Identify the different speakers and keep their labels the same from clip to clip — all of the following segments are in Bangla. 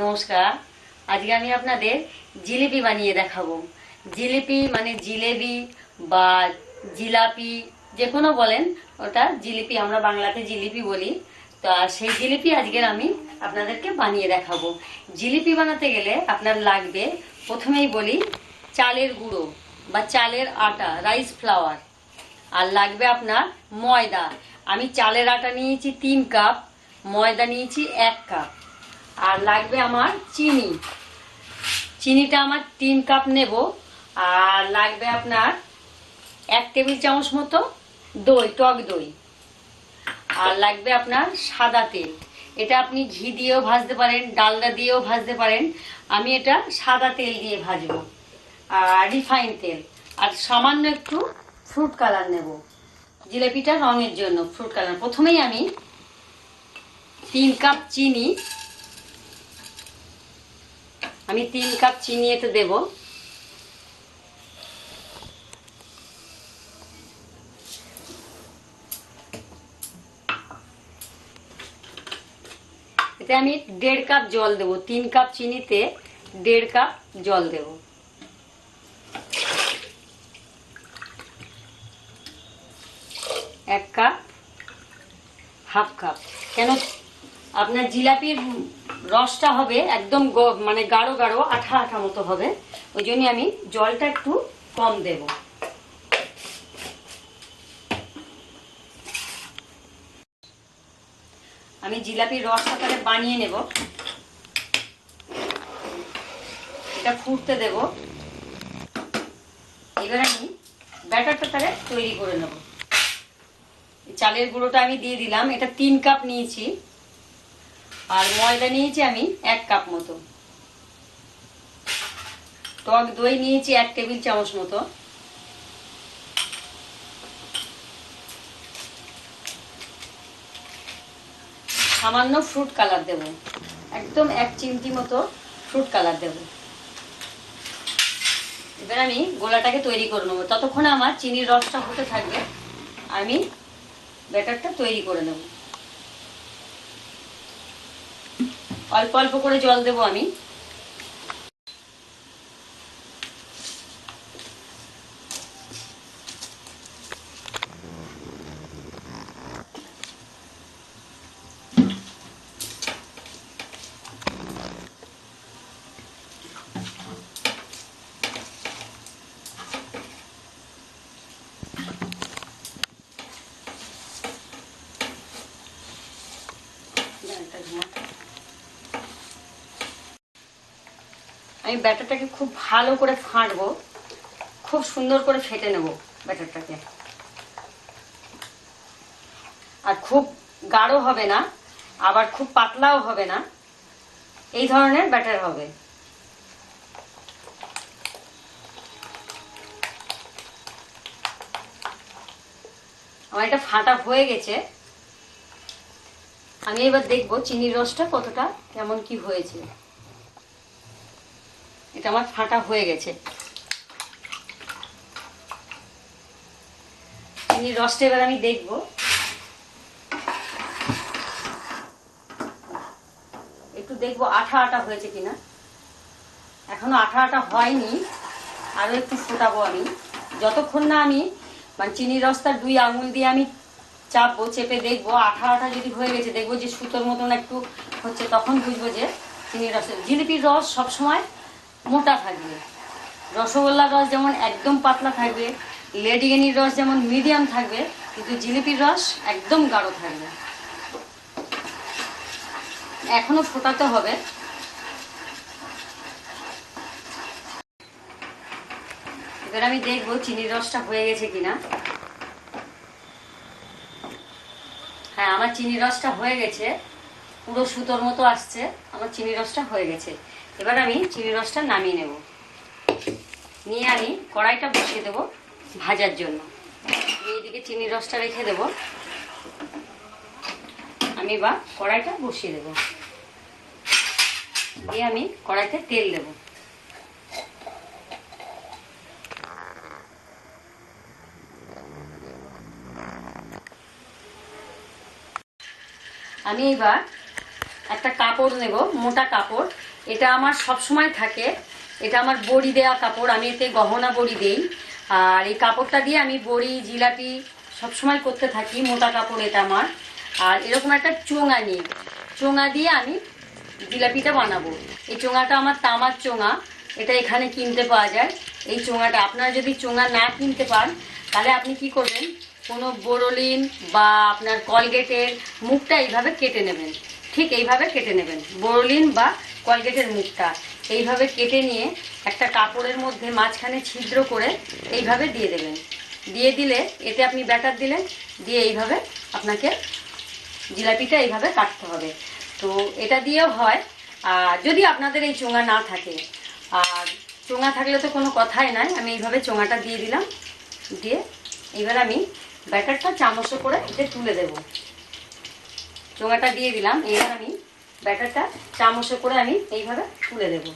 Speaker 1: নমস্কার। আজকে আমি আপনাদের জিলিপি বানিয়ে দেখাবো। জিলিপি মানে জিলেবি বা জিলাপি, যে কোনো বলেন, ওটা জিলিপি, আমরা বাংলাতে জিলিপি বলি। তা সেই জিলিপি আজকের আমি আপনাদেরকে বানিয়ে দেখাবো। জিলিপি বানাতে গেলে আপনার লাগবে, প্রথমেই বলি চালের গুঁড়ো বা চালের আটা, রাইস ফ্লাওয়ার। আর লাগবে আপনার ময়দা। আমি চালের আটা নিয়েছি তিন কাপ, ময়দা নিয়েছি এক কাপ। আর লাগবে আমার চিনি। চিনিটা আমার তিন কাপ নেব। আর লাগবে আপনার এক টেবিল চামচ মতো দই, টক দই। আর লাগবে আপনার সাদা তেল। এটা আপনি ঘি দিয়েও ভাজতে পারেন, ডালডা দিয়েও ভাজতে পারেন। আমি এটা সাদা তেল দিয়ে ভাজবো। আর রিফাইন তেল। আর সামান্য একটু ফ্রুট কালার নেব। জিলেপিটা রঙের জন্য, ফ্রুট কালার। প্রথমেই আমি তিন কাপ চিনি আমি তিন কাপ চিনি এতে দেব। এতে আমি দেড় কাপ জল দেব, তিন কাপ চিনিতে দেড় কাপ জল দেব। এক কাপ, হাফ কাপ। কেন আপনার জিলাপির রসটা হবে একদম মানে গাঢ় গাঢ়, আঠা আঠা মতো হবে। ওই জন্য আমি জলটা একটু কম দেব। আমি জিলাপির রসটা তাহলে বানিয়ে নেব। এটা ফুটতে দেব। এবার আমি ব্যাটারটা তাহলে তৈরি করে নেব। চালের গুঁড়োটা আমি দিয়ে দিলাম। এটা তিন কাপ নিয়েছি। আর ময়দা নিয়েছি আমি এক কাপ মতো। টক দই নিয়েছি এক টেবিল চামচ মতো। সামান্য ফ্রুট কালার দেব। একদম এক চিমটি মতো ফ্রুট কালার দেব। এবার আমি গোলাটাকে তৈরি করে নেব। ততক্ষণে আমার চিনির রসটা হতে থাকবে। আমি ব্যাটারটা তৈরি করে নেব। অল্প অল্প করে জল দেবো আমি ডালটা ঘুমা। আমি ব্যাটারটাকে খুব ভালো করে ফাটবো, খুব সুন্দর করে ফেটে নেব ব্যাটারটাকে। আর খুব গাঢ় হবে না, আবার খুব পাতলাও হবে না, এই ধরনের ব্যাটার হবে। আমার এটা ফাটা হয়ে গেছে। আমি এবার দেখব চিনির রসটা কতটা, কেমন কি হয়েছে। এটা আমার ফাটা হয়ে গেছে। চিনির রসটা এবার আমি দেখব। একটু দেখব আঠা আঠা হয়েছে কিনা। এখনও আঠা আঠা হয়নি, আরও একটু ফোটাবো আমি। যতক্ষণ না আমি মানে চিনির রসটা দুই আঙুল দিয়ে আমি চাপবো, চেপে দেখব, আঠা আঠা যদি হয়ে গেছে, দেখব যে সুতোর মতন একটু হচ্ছে, তখন বুঝব যে চিনির রসের জিলিপির রস সবসময় মোটা থাকবে। রসগোল্লার রস যেমন একদম পাতলা থাকবে, লেডিকেনির রস যেমন মিডিয়াম থাকবে, কিন্তু জিলিপির রস একদম গাঢ় থাকবে। এখনও ফোটাতে হবে। এবার আমি দেখব চিনির রসটা হয়ে গেছে কিনা। হ্যাঁ আমার চিনি রসটা হয়ে গেছে। পুরো সুতোর মতো আসছে, আমার চিনি রসটা হয়ে গেছে। এবার আমি চিনি রসটা নামিয়ে নেব। নিয়ে আমি কড়াইটা বসিয়ে দেব ভাজার জন্য। এইদিকে চিনি রসটা রেখে দেব। আমি বা কড়াইটা বসিয়ে দেব। দিয়ে আমি কড়াইতে তেল দেব। আমি এবার একটা কাপড় নেব, মোটা কাপড়। এটা আমার সব সময় থাকে। এটা আমার বড়ি দেওয়া কাপড়, আমি এতে গহনা বড়ি দেই। আর এই কাপড়টা দিয়ে আমি বড়ি, জিলাপি সবসময় করতে থাকি, মোটা কাপড় এটা আমার। আর এরকম একটা চোঙা নিই। চোঙা দিয়ে আমি জিলাপিটা বানাবো। এই চোঙাটা আমার তামার চোঙা, এটা এখানে কিনতে পাওয়া যায়। এই চোঙাটা, আপনারা যদি চোঙা না কিনতে পান, তাহলে আপনি কি করবেন? কোনো বোরোলিন বা আপনার কলগেটের মুখটা এইভাবে কেটে নেবেন। ঠিক এইভাবে কেটে নেবেন। বোরোলিন বা কলগেটের মুখটা এইভাবে কেটে নিয়ে একটা কাপড়ের মধ্যে মাঝখানে ছিদ্র করে এইভাবে দিয়ে দেবেন। দিয়ে দিলে এতে আপনি ব্যাটার দিলেন, দিয়ে এইভাবে আপনাকে জিলাপিটা এইভাবে কাটতে হবে। তো এটা দিয়েও হয়। আর যদি আপনাদের এই চোঙা না থাকে, আর চোঙা থাকলে তো কোনো কথাই নাই, আমি এইভাবে চোঙাটা দিয়ে দিলাম। দিয়ে এবার আমি ব্যাটারটা চামচ করে এতে তুলে দেব। চোঙাটা দিয়ে দিলাম। এবার আমি ব্যাটারটা চামচে করে আমি এইভাবে তুলে দেব।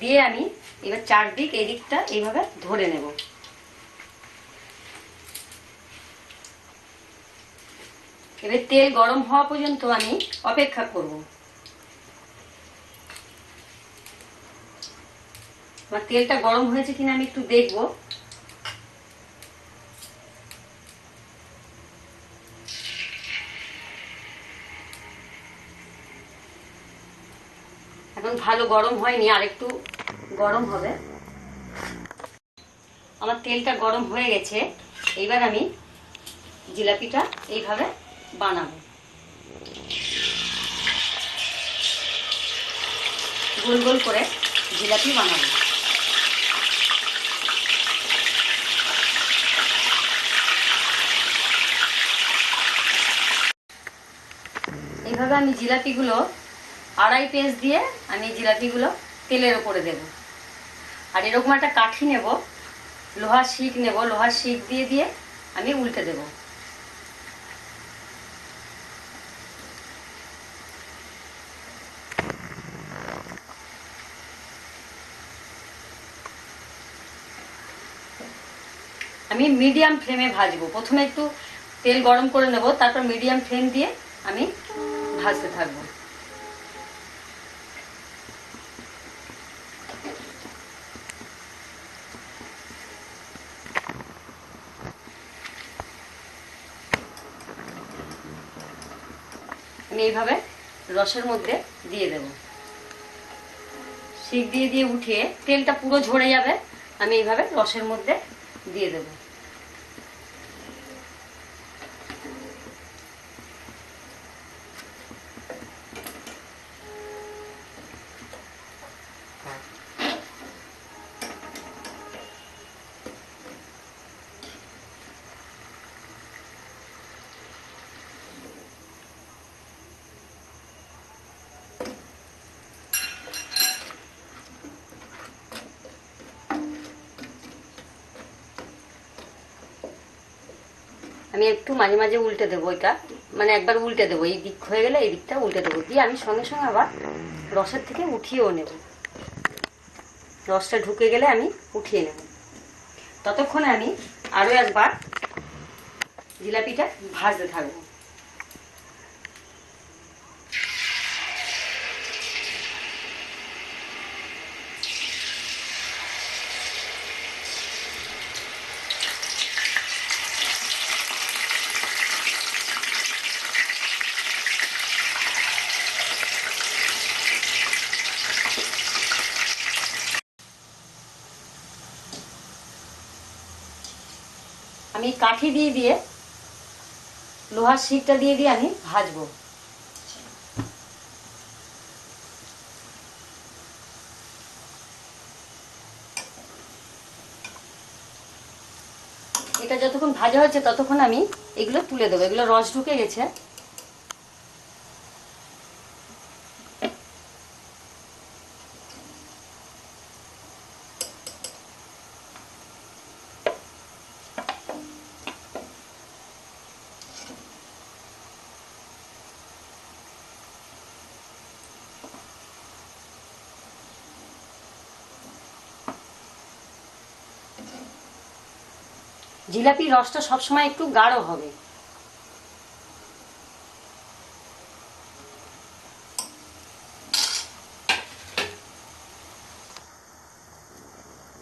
Speaker 1: দিয়ে আমি এবার চারদিক এই দিকটা এইভাবে ধরে নেব। এবার তেল গরম হওয়া পর্যন্ত আমি অপেক্ষা করব। আমার তেলটা গরম হয়েছে কিনা আমি একটু দেখব। এখন ভালো গরম হয়নি, আর একটু গরম হবে। আমার তেলটা গরম হয়ে গেছে। এইবার আমি জিলাপিটা এইভাবে বানাবো। গোল গোল করে জিলাপি বানাবো। এইভাবে আমি জিলাপিগুলো আড়াই পেঁচ দিয়ে আমি জিলাপিগুলো তেলের ওপরে দেব। আর এরকম একটা কাঠি নেব, লোহার শিক নেব, লোহার শিক দিয়ে দিয়ে আমি উল্টে দেব। মিডিয়াম ফ্লেমে ভাজবো। প্রথমে একটু তেল গরম করে নেব, তারপর মিডিয়াম ফ্লেম দিয়ে আমি ভাজতে থাকব। আমি এইভাবে রসের মধ্যে দিয়ে দেব। শিক দিয়ে দিয়ে উঠিয়ে তেলটা পুরো ঝরে যাবে, আমি এইভাবে রসের মধ্যে দিয়ে দেব। আমি একটু মাঝে মাঝে উল্টে দেবো এটা মানে একবার উল্টে দেবো, এই দিক হয়ে গেলে এই দিকটা উল্টে দেবো। দিয়ে আমি সঙ্গে সঙ্গে আবার রসের থেকে উঠিয়েও নেব। রসটা ঢুকে গেলে আমি উঠিয়ে নেব। ততক্ষণে আমি আরও একবার জিলাপিটা ভাজতে থাকব। আমি কাঠি দিয়ে দিয়ে, লোহার শিটটা দিয়ে দিয়ে আমি ভাজবো। এটা যতক্ষণ ভাজা হচ্ছে ততক্ষণ আমি এগুলো তুলে দেবো। এগুলো রস ঢুকে গেছে। জিলাপির রসটা সবসময় একটু গাঢ় হবে।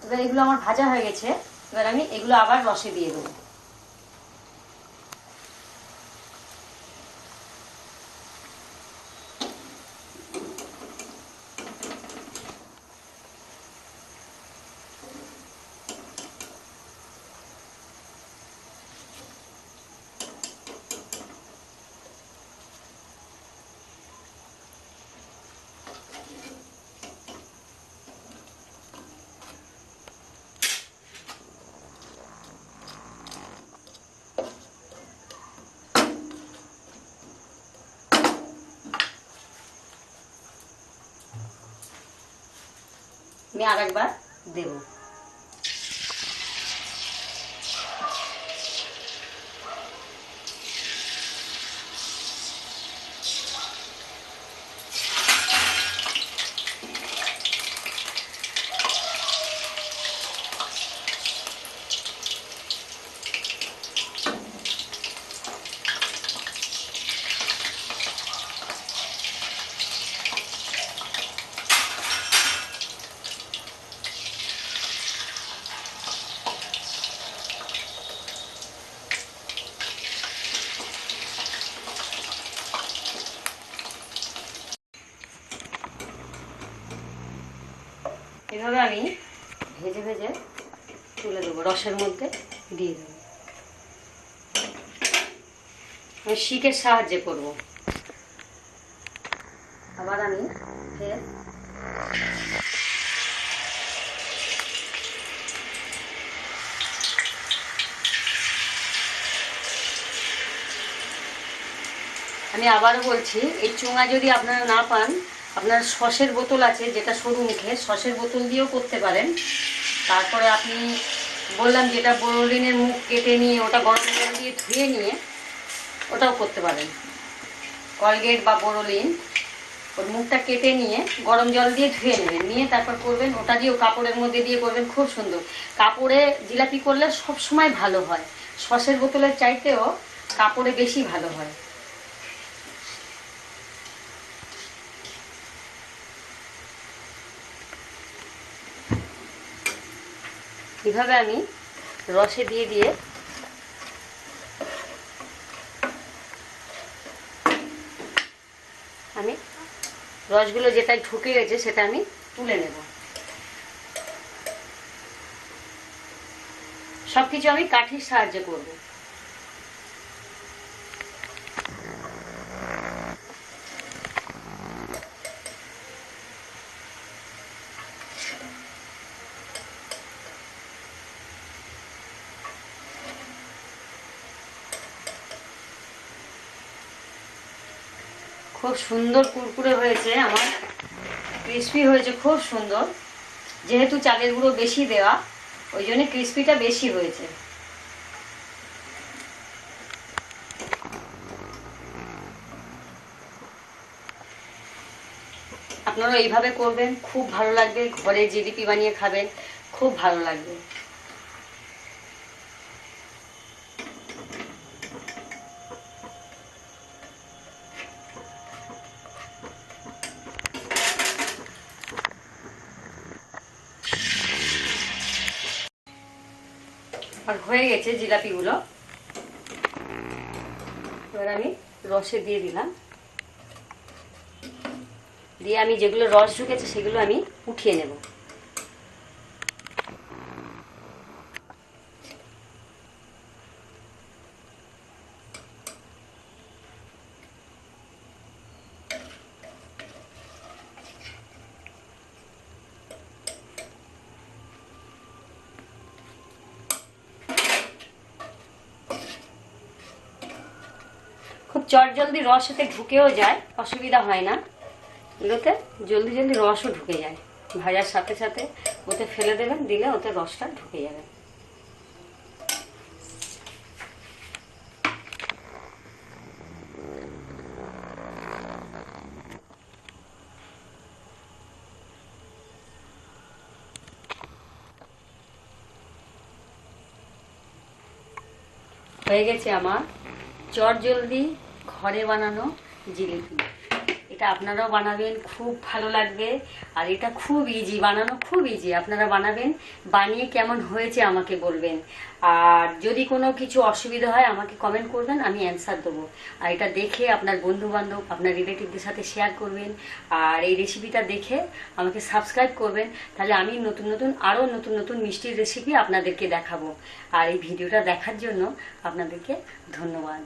Speaker 1: এবার এগুলো আমার ভাজা হয়ে গেছে। এবার আমি এগুলো আবার রসে দিয়ে দেবো। আমি আর একবার দেবো এভাবে আমি ভেজে ভেজে তুলে দেবো রসের মধ্যে দিয়ে দেবো। আমি শিকের সাহায্যে করব। আবার আমি ফের আমি আবারও বলছি, এই চুঙা যদি আপনারা না পান আপনার সসের বোতল আছে, যেটা সরু মুখে, সসের বোতল দিয়েও করতে পারেন। তারপরে আপনি বললাম যেটা বোরোলিনের মুখ কেটে নিয়ে, ওটা গরম জল দিয়ে ধুয়ে নিয়ে ওটাও করতে পারেন। কলগেট বা বোরোলিন ওর মুখটা কেটে নিয়ে গরম জল দিয়ে ধুয়ে নেবেন। নিয়ে তারপর করবেন, ওটা দিয়েও কাপড়ের মধ্যে দিয়ে করবেন, খুব সুন্দর। কাপড়ে জিলাপি করলে সব সময় ভালো হয়। সসের বোতলের চাইতেও কাপড়ে বেশি ভালো হয়। এভাবে আমি রসে দিয়ে দিয়ে আমি রসগুলো যেটা ঢুকে গেছে সেটা আমি তুলে নেব। সবকিছু আমি কাঠির সাহায্যে করব। খুব সুন্দর কুরকুরে হয়েছে আমার। ক্রিস্পি হয়েছে, খুব সুন্দর। যেহেতু চালের গুঁড়ো বেশি দেওয়া, ওই জন্য ক্রিস্পিটা বেশি হয়েছে। আপনারা এইভাবে করবেন, খুব ভালো লাগবে। ঘরে জিলিপি বানিয়ে খাবেন, খুব ভালো লাগবে। আর হয়ে গেছে জিলাপিগুলো। এবার আমি রসে দিয়ে দিলাম। দিয়ে আমি যেগুলো রস ঢুকেছে সেগুলো আমি উঠিয়ে নেব। চটজলদি রস এতে ঢুকেও যায়, অসুবিধা হয় না। এগুলোতে জলদি জলদি রসও ঢুকে যায়। ভাজার সাথে সাথে ওতে ফেলে দেবেন, দিলে ওতে রসটা ঢুকে যাবে। হয়ে গেছে আমার। চট জলদি ঘরে বানানো জিলিপি। এটা আপনারাও বানাবেন, খুব ভালো লাগবে। আর এটা খুব ইজি বানানো খুব ইজি আপনারা বানাবেন, বানিয়ে কেমন হয়েছে আমাকে বলবেন। আর যদি কোনো কিছু অসুবিধা হয়, আমাকে কমেন্ট করবেন, আমি অ্যান্সার দেবো। আর এটা দেখে আপনার বন্ধু বান্ধব আপনার রিলেটিভদের সাথে শেয়ার করবেন। আর এই রেসিপিটা দেখে আমাকে সাবস্ক্রাইব করবেন। তাহলে আমি নতুন নতুন, আরও নতুন নতুন মিষ্টির রেসিপি আপনাদেরকে দেখাবো। আর এই ভিডিওটা দেখার জন্য আপনাদেরকে ধন্যবাদ।